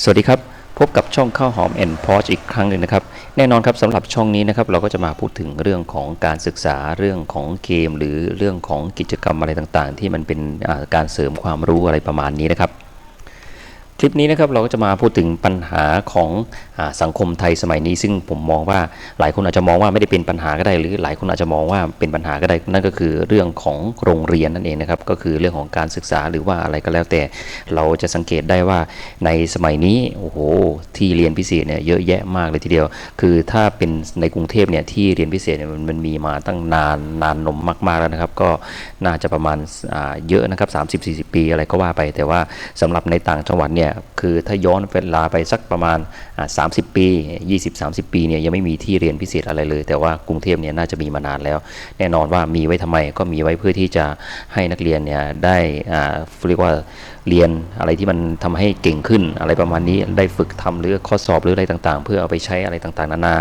สวัสดีครับ พบกับช่องข้าวหอมแอนพอชอีกครั้งหนึ่งนะครับ แน่นอนครับสำหรับช่องนี้นะครับ เราก็จะมาพูดถึงเรื่องของการศึกษาเรื่องของเกม หรือเรื่องของกิจกรรมอะไรต่างๆ ที่มันเป็นการเสริมความรู้อะไรประมาณนี้นะครับ คลิปนี้นะครับเราก็จะมาพูดถึงปัญหาของอสังคมไทยสมัยนี้ ซึ่งผมมองว่าหลายคนอาจจะมองว่าไม่ได้เป็นปัญหาก็ได้ หรือหลายคนอาจจะมองว่าเป็นปัญหาก็ได้นั่นก็คือเรื่องของโรงเรียนนั่นเองนะครับก็คือเรื่องของการศึกษาหรือว่าอะไรก็แล้วแต่ เราจะสังเกตได้ว่าในสมัยนี้โอ้โหที่เรียนพิเศษเนี่ยเยอะแยะมากเลยทีเดียว คือถ้าเป็นในกรุงเทพเนี่ยที่เรียนพิเศษเนี่ยมันมีมาตั้งนานนานนมมากๆแล้วนะครับ ก็น่าจะประมาณเยอะนะครับ30-40 ปีอะไรก็ว่าไป แต่ว่าสำหรับในต่างจังหวัดเนี่ยคือถ้าย้อนเวลาไปสักประมาณ 30 ปี 20-30 ปีเนี่ยยังไม่มีที่เรียนพิเศษอะไรเลย แต่ว่ากรุงเทพเนี่ยน่าจะมีมานานแล้ว แน่นอนว่ามีไว้ทำไมก็มีไว้เพื่อที่จะให้นักเรียนเนี่ยได้เรียกว่าเรียนอะไรที่มันทำให้เก่งขึ้นอะไรประมาณนี้ได้ฝึกทำหรือข้อสอบหรืออะไรต่างๆ เพื่อเอาไปใช้อะไรต่างๆ นานา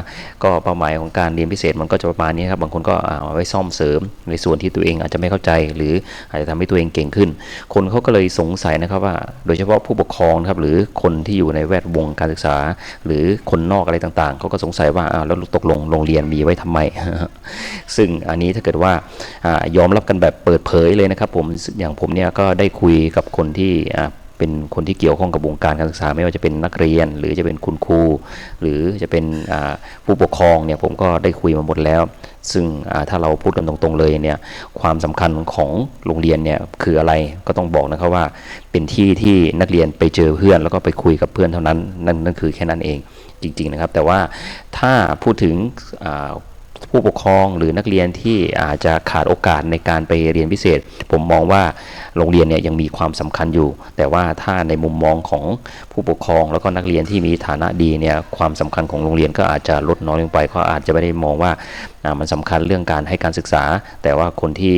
ก็เป้าหมายของการเรียนพิเศษมันก็จะประมาณนี้ครับบางคนก็เอาไว้ซ่อมเสริมในส่วนที่ตัวเองอาจจะไม่เข้าใจ หรืออาจจะทำให้ตัวเองเก่งขึ้น คนเขาก็เลยสงสัยนะครับว่า โดยเฉพาะผู้ปกครองนะครับหรือคนที่อยู่ในแวดวงการศึกษา หรือคนนอกอะไรต่างๆเขาก็สงสัยว่าอ้าวแล้วตกลงโรงเรียนมีไว้ทำไม ซึ่งอันนี้ถ้าเกิดว่าอยอมรับกันแบบเปิดเผยเลยนะครับผมอย่างผมเนี่ยก็ได้คุยกับคนที่ เป็นคนที่เกี่ยวข้องกับวงการการศึกษา ไม่ว่าจะเป็นนักเรียน หรือจะเป็นคุณครู หรือจะเป็นผู้ปกครองเนี่ยผมก็ได้คุยมาหมดแล้ว ซึ่งถ้าเราพูดกันตรงๆเลยเนี่ยความสำคัญของโรงเรียนเนี่ยคืออะไรก็ต้องบอกนะครับว่า เป็นที่ที่นักเรียนไปเจอเพื่อน แล้วก็ไปคุยกับเพื่อนเท่านั้นนั่นนั่นคือแค่นั้นเองจริงๆนะครับ แต่ว่าถ้าพูดถึง ผู้ปกครองหรือนักเรียนที่อาจจะขาดโอกาสในการไปเรียนพิเศษ ผมมองว่าโรงเรียนเนี่ยยังมีความสำคัญอยู่ แต่ว่าถ้าในมุมมองของผู้ปกครอง แล้วก็นักเรียนที่มีฐานะดีเนี่ยความสำคัญของโรงเรียนก็อาจจะลดน้อยลงไปเขาอาจจะไม่ได้มองว่ามันสำคัญเรื่องการให้การศึกษา แต่ว่าคนที่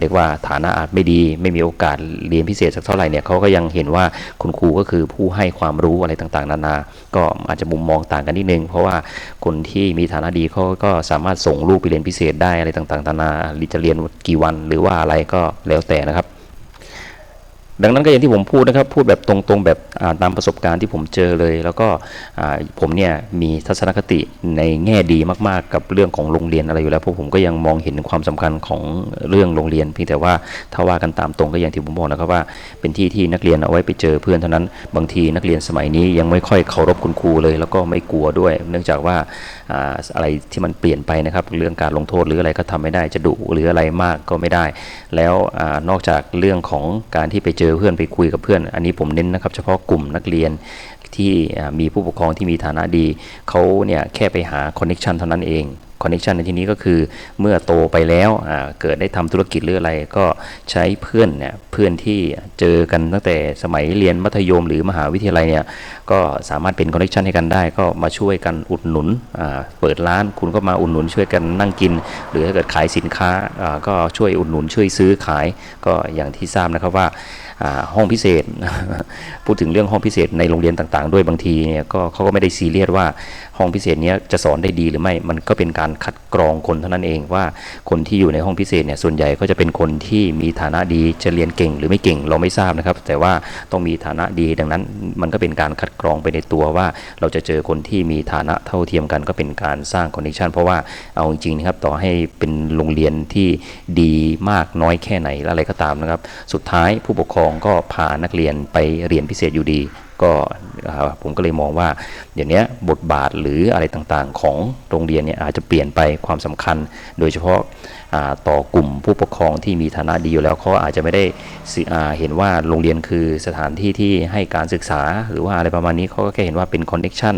เรียกว่าฐานะอาจไม่ดี ไม่มีโอกาสเรียนพิเศษสักเท่าไหร่เนี่ยเขาก็ยังเห็นว่าคุณครูก็คือผู้ให้ความรู้อะไรต่างๆ นานา ก็อาจจะมุมมองต่างกันนิดนึง เพราะว่าคนที่มีฐานะดีเขาก็สามารถส่งลูกไปเรียนพิเศษได้อะไรต่างๆนานาหรือจะเรียนกี่วันหรือว่าอะไรก็แล้วแต่นะครับ ดังนั้นก็อย่างที่ผมพูดนะครับ พูดแบบตรงๆแบบตามประสบการณ์ที่ผมเจอเลย แล้วก็ผมเนี่ยมีทัศนคติในแง่ดีมากๆ กับเรื่องของโรงเรียนอะไรอยู่แล้วเพราะผมก็ยังมองเห็นความสำคัญของเรื่องโรงเรียนเพียงแต่ว่าถ้าว่ากันตามตรงก็อย่างที่ผมบอกนะครับว่า เป็นที่ที่นักเรียนเอาไว้ไปเจอเพื่อนเท่านั้น บางทีนักเรียนสมัยนี้ยังไม่ค่อยเคารพคุณครูเลย แล้วก็ไม่กลัวด้วย เนื่องจากว่าอะไรที่มันเปลี่ยนไปนะครับ เรื่องการลงโทษหรืออะไรก็ทำไม่ได้จะดุหรืออะไรมากก็ไม่ได้ แล้วอนอกจากเรื่องของการที่ไปเจอเพื่อนไปคุยกับเพื่อน อันนี้ผมเน้นนะครับเฉพาะกลุ่มนักเรียนที่มีผู้ปกครองที่มีฐานะดีเขาเนี่ยแค่ไปหาคอนเน็ชันเท่านั้นเอง คอนเน็ชันในที่นี้ก็คือเมื่อโตไปแล้วเกิดได้ทำธุรกิจหรืออะไร ก็ใช้เพื่อนเนี่ยเพื่อนที่เจอกันตั้งแต่สมัยเรียนมัธยมหรือมหาวิทยาลัยเนี่ยก็สามารถเป็นคอนเน็ชันให้กันได้ ก็มาช่วยกันอุดหนุนเปิดร้านคุณก็มาอุดหนุนช่วยกันนั่งกิน หรือถ้าเกิดขายสินค้าก็ช่วยอุดหนุนช่วยซื้อขายก็อย่างที่ทราบนะครับว่า ห้องพิเศษ พูดถึงเรื่องห้องพิเศษในโรงเรียนต่างๆ ด้วยบางทีเนี่ยก็เขาก็ไม่ได้ซีเรียสว่าห้องพิเศษนี้จะสอนได้ดีหรือไม่มันก็เป็นการคัดกรองคนเท่านั้นเองว่าคนที่อยู่ในห้องพิเศษเนี่ยส่วนใหญ่ก็จะเป็นคนที่มีฐานะดีจะเรียนเก่งหรือไม่เก่งเราไม่ทราบนะครับ แต่ว่าต้องมีฐานะดีดังนั้น มันก็เป็นการคัดกรองไปในตัวว่า เราจะเจอคนที่มีฐานะเท่าเทียมกันก็เป็นการสร้างคอนเนคชันเพราะว่าเอาจริงๆนะครับต่อให้เป็นโรงเรียนที่ดีมากน้อยแค่ไหนอะไรก็ตามนะครับ สุดท้ายผู้ปกครองก็พานักเรียนไปเรียนพิเศษอยู่ดี ก็ ผมก็เลยมองว่าเดี๋ยวนี้บทบาทหรืออะไรต่างๆ ของโรงเรียนเนี่ยอาจจะเปลี่ยนไปความสำคัญ โดยเฉพาะาต่อกลุ่มผู้ปกครองที่มีฐานะดีอยู่แล้วเขาอาจจะไม่ได้เห็นว่าโรงเรียนคือสถานที่ที่ให้การศึกษา หรือว่าอะไรประมาณนี้เขาก็แค่เห็นว่าเป็นคอนเน็กชัน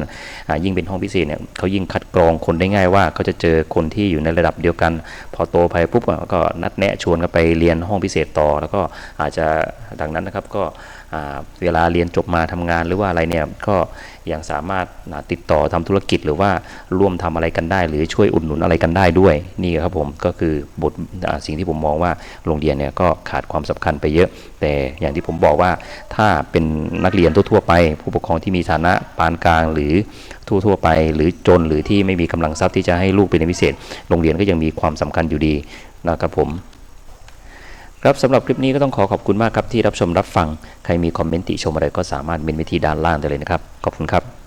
ยิ่งเป็นห้องพิเศษเนี่ยเขายิ่งคัดกรองคนได้ง่ายว่าเขาจะเจอคนที่อยู่ในระดับเดียวกัน พอโตไปปุ๊บก็นัดแนะชวนกันไปเรียนห้องพิเศษต่อ แล้วก็อาจจะดังนั้นนะครับก็ เวลาเรียนจบมาทำงานหรือว่าอะไรเนี่ยก็ยังสามารถาติดต่อทำธุรกิจหรือว่าร่วมทำอะไรกันได้ หรือช่วยอุดหนุนอะไรกันได้ด้วยนี่ครับผมก็คือบทสิ่งที่ผมมองว่าโรงเรียนเนี่ยก็ขาดความสำคัญไปเยอะ แต่อย่างที่ผมบอกว่าถ้าเป็นนักเรียนทั่วๆไป ผู้ปกครองที่มีฐานะปานกลางหรือทั่วๆไป หรือจนหรือที่ไม่มีกำลังทรัพย์ที่จะให้ลูกไปเรียนพิเศษ โรงเรียนก็ยังมีความสำคัญอยู่ดีนะครับผม ครับสำหรับคลิปนี้ก็ต้องขอขอบคุณมากครับที่รับชมรับฟัง ใครมีคอมเมนต์ติชมอะไรก็สามารถเมนไว้ที่ด้านล่างได้เลยนะครับ ขอบคุณครับ